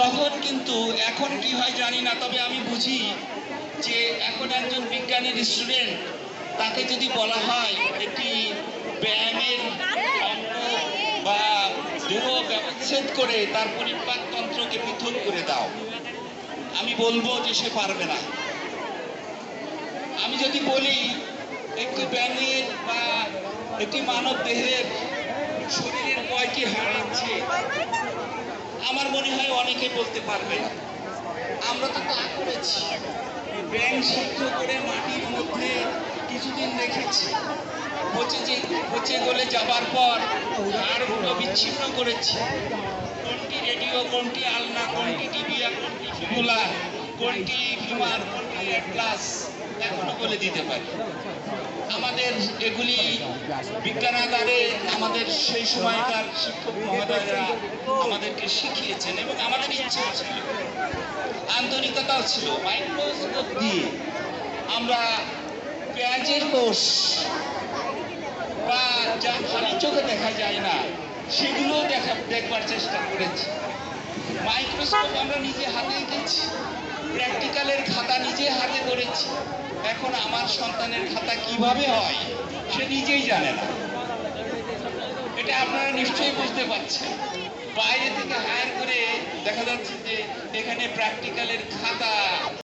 তখন কিন্তু এখন কি হয় জানি না, তবে আমি বুঝি যে এখন একজন বিজ্ঞানীর স্টুডেন্ট তাকে যদি বলা হয় একটি ব্যায়ামের অঙ্গ বা দেহ ব্যবচ্ছেদ করে তার পরিপাক তন্ত্রকে পৃথক করে দাও, আমি বলব যে সে পারবে না। আমি যদি বলি একটি ব্যাঙের বা একটি মানব দেহের শরীরের কয়টি হাড় আছে আমার মনে হয় অনেকে বলতে পারবে। আমরা তো তা করেছি। ব্যাং সিদ্ধ করে মাটির মধ্যে কিছুদিন রেখেছি। পচে যে পচে গলে যাবার পর হাড়গুলো বিচ্ছিন্ন করেছি। কোনটি রেডিও, কোনটি আলনা, কোনটি টিভি কোনটি ফিমুলা কোনটি ফিমার রেড প্লাস এখনও বলে দিতে পারি। আমাদের এগুলি বিজ্ঞানাগারে আমাদের সেই সময়কার শিক্ষক মহোদয়রা আমাদেরকে শিখিয়েছেন এবং আমাদের ইচ্ছা ছিল। আন্তরিকতাও ছিল। মাইক্রোস্কোপ দিয়ে আমরা পেঁয়াজের কোষ বা যা খালি চোখে দেখা যায় না সেগুলো দেখা দেখবার চেষ্টা করেছি। মাইক্রোস্কোপ আমরা নিজে হাতে এঁকেছি প্র্যাকটিক্যালের খাতা নিজে হাতে করেছি এখন আমার সন্তানের খাতা কীভাবে হয়, সে নিজেই জানে না। এটা আপনারা নিশ্চয়ই বুঝতে পারছেন। বাইরে থেকে হায়ার করে দেখা যাচ্ছে যে এখানে প্র্যাকটিক্যালের খাতা